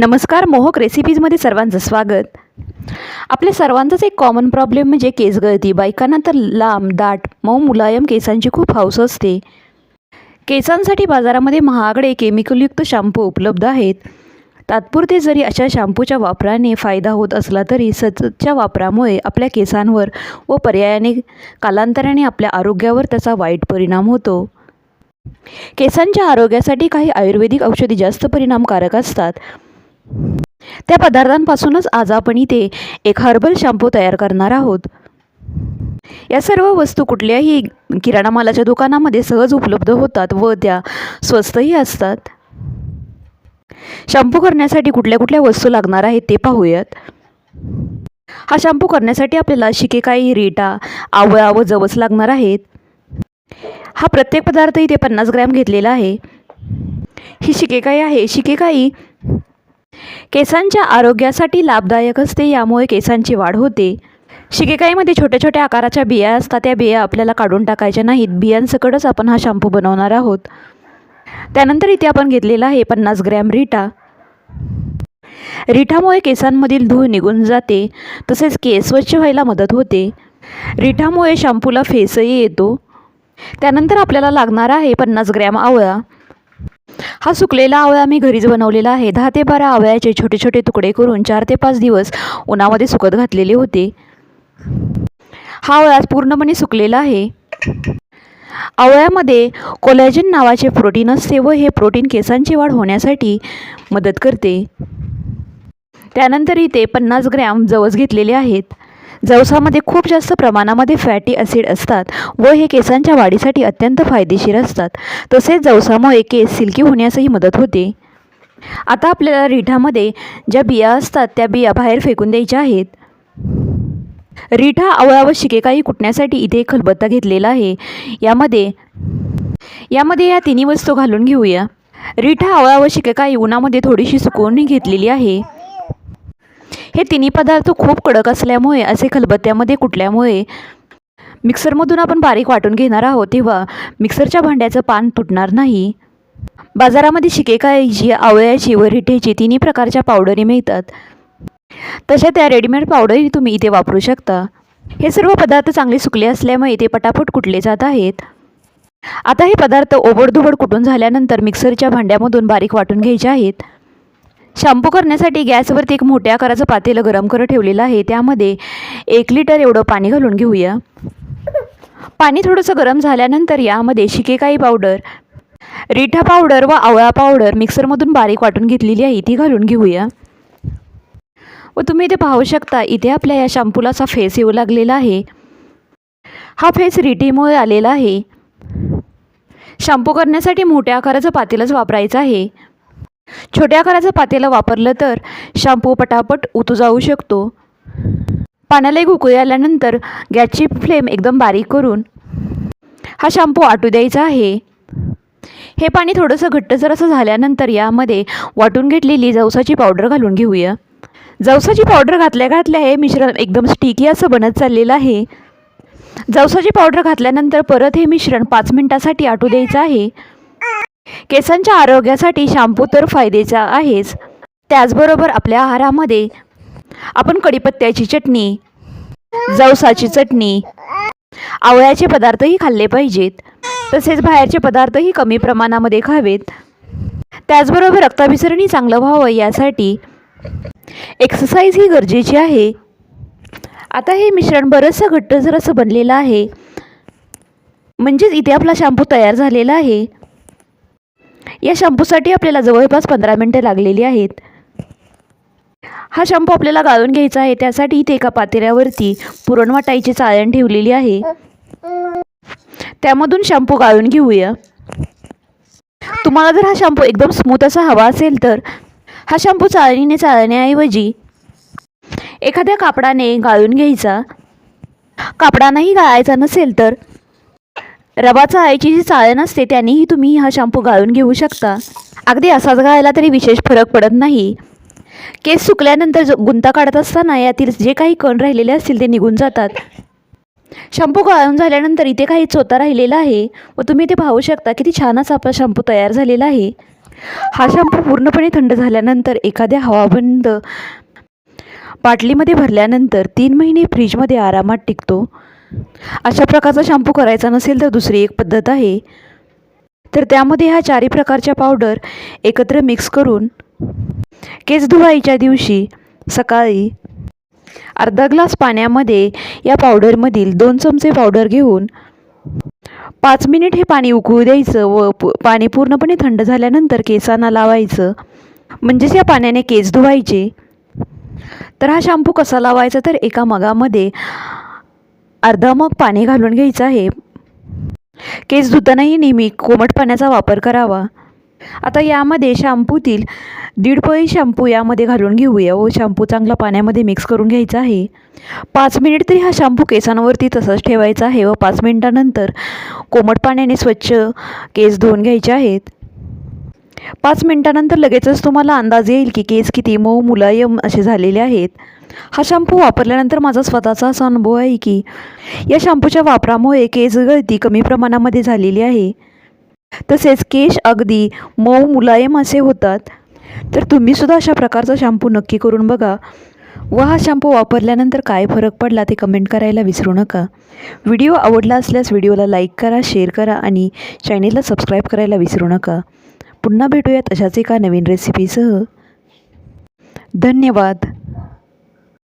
नमस्कार मोहक रेसिपीजमध्ये सर्वांचं स्वागत. आपल्या सर्वांचाच एक कॉमन प्रॉब्लेम म्हणजे केस गळती. बायकांना तर लांब दाट मऊ मुलायम केसांची खूप हौस असते. केसांसाठी बाजारामध्ये महागडे केमिकलयुक्त शॅम्पू उपलब्ध आहेत. तात्पुरते जरी अशा शॅम्पूच्या वापराने फायदा होत असला तरी सततच्या वापरामुळे आपल्या केसांवर व पर्यायाने कालांतराने आपल्या आरोग्यावर त्याचा वाईट परिणाम होतो. केसांच्या आरोग्यासाठी काही आयुर्वेदिक औषधी जास्त परिणामकारक असतात. त्या पदार्थांपासूनच आज आपण इथे एक हर्बल शॅम्पू तयार करणार आहोत. या सर्व वस्तू कुठल्याही किराणा मालाच्या दुकानामध्ये सहज उपलब्ध होतात व त्या स्वस्तही असतात. शॅम्पू करण्यासाठी कुठल्या कुठल्या वस्तू लागणार आहेत ते पाहूयात. हा शॅम्पू करण्यासाठी आपल्याला शिकेकाई रेटा आवळा व जवस लागणार आहेत. हा प्रत्येक पदार्थ इथे पन्नास ग्रॅम घेतलेला आहे. ही शिकेकाई आहे. शिकेकाई केसांच्या आरोग्यासाठी लाभदायक असते यामुळे केसांची वाढ होते. शिकेकाईमध्ये छोट्या छोट्या आकाराच्या बिया असतात त्या बिया आपल्याला काढून टाकायच्या नाहीत. बियांसकटच आपण हा शॅम्पू बनवणार आहोत. त्यानंतर इथे आपण घेतलेला आहे पन्नास ग्रॅम रिटा रिठामुळे केसांमधील धूळ निघून जाते तसेच केस स्वच्छ व्हायला मदत होते. रिठामुळे शॅम्पूला फेसही येतो. त्यानंतर आपल्याला लागणार आहे पन्नास ग्रॅम आवळा. हा सुकलेला आवळा मी घरीच बनवलेला आहे. दहा ते बारा आवळ्याचे छोटे छोटे तुकडे करून चार ते पाच दिवस उन्हामध्ये सुकत घातलेले होते. हा आवळा पूर्णपणे सुकलेला आहे. आवळ्यामध्ये कोलॅजन नावाचे प्रोटीन असते व हे प्रोटीन केसांची वाढ होण्यासाठी मदत करते. त्यानंतर इथे पन्नास ग्रॅम जवस घेतलेले आहेत. जवसामध्ये खूप जास्त प्रमाणामध्ये फॅटी ॲसिड असतात व हे केसांच्या वाढीसाठी अत्यंत फायदेशीर असतात. तसेच जवसामुळे केस सिल्की होण्यासही मदत होते. आता आपल्याला रिठामध्ये ज्या बिया असतात त्या बिया बाहेर फेकून द्यायच्या आहेत. रिठा आवळा व शिकेकाई कुटण्यासाठी इथे खलबत्ता घेतलेला आहे. यामध्ये यामध्ये या तिन्ही वस्तू घालून घेऊया. रिठा आवळा व शिकेकाई उन्हामध्ये थोडीशी सुकवून घेतलेली आहे. हे तिन्ही पदार्थ खूप कडक असल्यामुळे असे खलबत्त्यामध्ये कुटल्यामुळे मिक्सरमधून आपण बारीक वाटून घेणार आहोत तेव्हा मिक्सरच्या भांड्याचं पान तुटणार नाही. बाजारामध्ये शिकेकाईची आवळ्याची व रिठेची तिन्ही प्रकारच्या पावडरी मिळतात. तशा त्या रेडीमेड पावडरी तुम्ही इथे वापरू शकता. हे सर्व पदार्थ चांगले सुकले असल्यामुळे ते पटापट कुटले जात आहेत. आता हे पदार्थ ओबडधुबड कुटून झाल्यानंतर मिक्सरच्या भांड्यामधून बारीक वाटून घ्यायचे आहेत. शॅम्पू करण्यासाठी गॅसवरती एक मोठ्या आकाराचं पातेलं गरम करत ठेवलेलं आहे. त्यामध्ये एक लिटर एवढं पाणी घालून घेऊया. पाणी थोडंसं गरम झाल्यानंतर यामध्ये शिकेकाई पावडर रिठा पावडर व आवळा पावडर मिक्सरमधून बारीक वाटून घेतलेली आहे ती घालून घेऊया. व तुम्ही इथे पाहू शकता इथे आपल्या या शॅम्पूला असा फेस येऊ लागलेला आहे. हा फेस रिटीमुळे आलेला आहे. शॅम्पू करण्यासाठी मोठ्या आकाराचं पातेलंच वापरायचं आहे. छोट्या आकाराचं पातेलं वापरलं तर शॅम्पू पटापट उतू जाऊ शकतो. पाण्याला एक उकळी आल्यानंतर गॅसची फ्लेम एकदम बारीक करून हा शॅम्पू आटू द्यायचा आहे. हे पाणी थोडंसं घट्ट जर असं झाल्यानंतर यामध्ये वाटून घेतलेली जवसाची पावडर घालून घेऊया. जवसाची पावडर घातल्या घातल्या हे मिश्रण एकदम स्टिकी असं बनत चाललेलं आहे. जवसाची पावडर घातल्यानंतर परत हे मिश्रण पाच मिनटासाठी आटू द्यायचं आहे. केसांच्या आरोग्यासाठी शॅम्पू तर फायद्याचा आहेच. त्याचबरोबर आपल्या आहारामध्ये आपण कढीपत्त्याची चटणी जवसाची चटणी आवळ्याचे पदार्थही खाल्ले पाहिजेत तसेच बाहेरचे पदार्थही कमी प्रमाणामध्ये खावेत. त्याचबरोबर रक्ताभिसरणी चांगलं व्हावं यासाठी एक्सरसाइज ही गरजेची आहे. आता हे मिश्रण बरंचसं घट्ट जर असं बनलेलं आहे. म्हणजेच इथे आपला शॅम्पू तयार झालेला आहे. या शॅम्पूसाठी आपल्याला जवळपास पंधरा मिनटं लागलेली आहेत. हा शॅम्पू आपल्याला गाळून घ्यायचा आहे. त्यासाठी इथे एका पातेऱ्यावरती पुरण वाटायची चाळण ठेवलेली आहे. त्यामधून शॅम्पू गाळून घेऊया. तुम्हाला जर हा शॅम्पू एकदम स्मूथ असा हवा असेल तर हा शॅम्पू चाळणीने चाळण्याऐवजी एखाद्या कापडाने गाळून घ्यायचा. कापडानंही गाळायचा नसेल तर रबाचा आईची जी चाळण असते त्यानेही तुम्ही हा शॅम्पू गाळून घेऊ शकता. अगदी असाच गाळला तरी विशेष फरक पडत नाही. केस सुकल्यानंतर जो गुंता काढत असताना यातील जे काही कण राहिलेले असतील ते निघून जातात. शॅम्पू गाळून झाल्यानंतर इथे काही चोता राहिलेला आहे व तुम्ही इथे पाहू शकता किती छान असा आपला शॅम्पू तयार झालेला आहे. हा शॅम्पू पूर्णपणे थंड झाल्यानंतर एखाद्या हवाबंद बाटलीमध्ये भरल्यानंतर तीन महिने फ्रीजमध्ये आरामात टिकतो. अशा प्रकारचा शॅम्पू करायचा नसेल तर दुसरी एक पद्धत आहे. तर त्यामध्ये ह्या चारही प्रकारच्या पावडर एकत्र मिक्स करून केस धुवायच्या दिवशी सकाळी अर्धा ग्लास पाण्यामध्ये या पावडरमधील दोन चमचे पावडर घेऊन पाच मिनिट हे पाणी उकळू द्यायचं व पु पाणी पूर्णपणे थंड झाल्यानंतर केसांना लावायचं. म्हणजेच या पाण्याने केस धुवायचे. तर हा शॅम्पू कसा लावायचा तर एका मगामध्ये अर्धा मग पाणी घालून घ्यायचं आहे. केस धुतानाही नेहमी कोमट पाण्याचा वापर करावा. आता यामध्ये शॅम्पूतील दीड पळी शॅम्पू यामध्ये घालून घेऊया व शॅम्पू चांगला पाण्यामध्ये मिक्स करून घ्यायचा आहे. पाच मिनिट तरी हा शॅम्पू केसांवरती तसाच ठेवायचा आहे व पाच मिनिटानंतर कोमट पाण्याने स्वच्छ केस धुवून घ्यायचे आहेत. पाच मिनिटानंतर लगेचच तुम्हाला अंदाज येईल की केस किती मऊ मुलायम असे झालेले आहेत. हा शॅम्पू वापरल्यानंतर माझा स्वतःचा असा अनुभव आहे की या शॅम्पूच्या वापरामुळे केस गळती कमी प्रमाणामध्ये झालेली आहे. तसेच केश अगदी मऊ मुलायम असे होतात. तर तुम्हीसुद्धा अशा प्रकारचा शॅम्पू नक्की करून बघा. व हा शॅम्पू वापरल्यानंतर काय फरक पडला ते कमेंट करायला विसरू नका. व्हिडिओ आवडला असल्यास व्हिडिओला लाईक करा शेअर करा आणि चॅनेलला सबस्क्राईब करायला विसरू नका. पुन्हा भेटूयात अशाच एका नवीन रेसिपीसह धन्यवाद.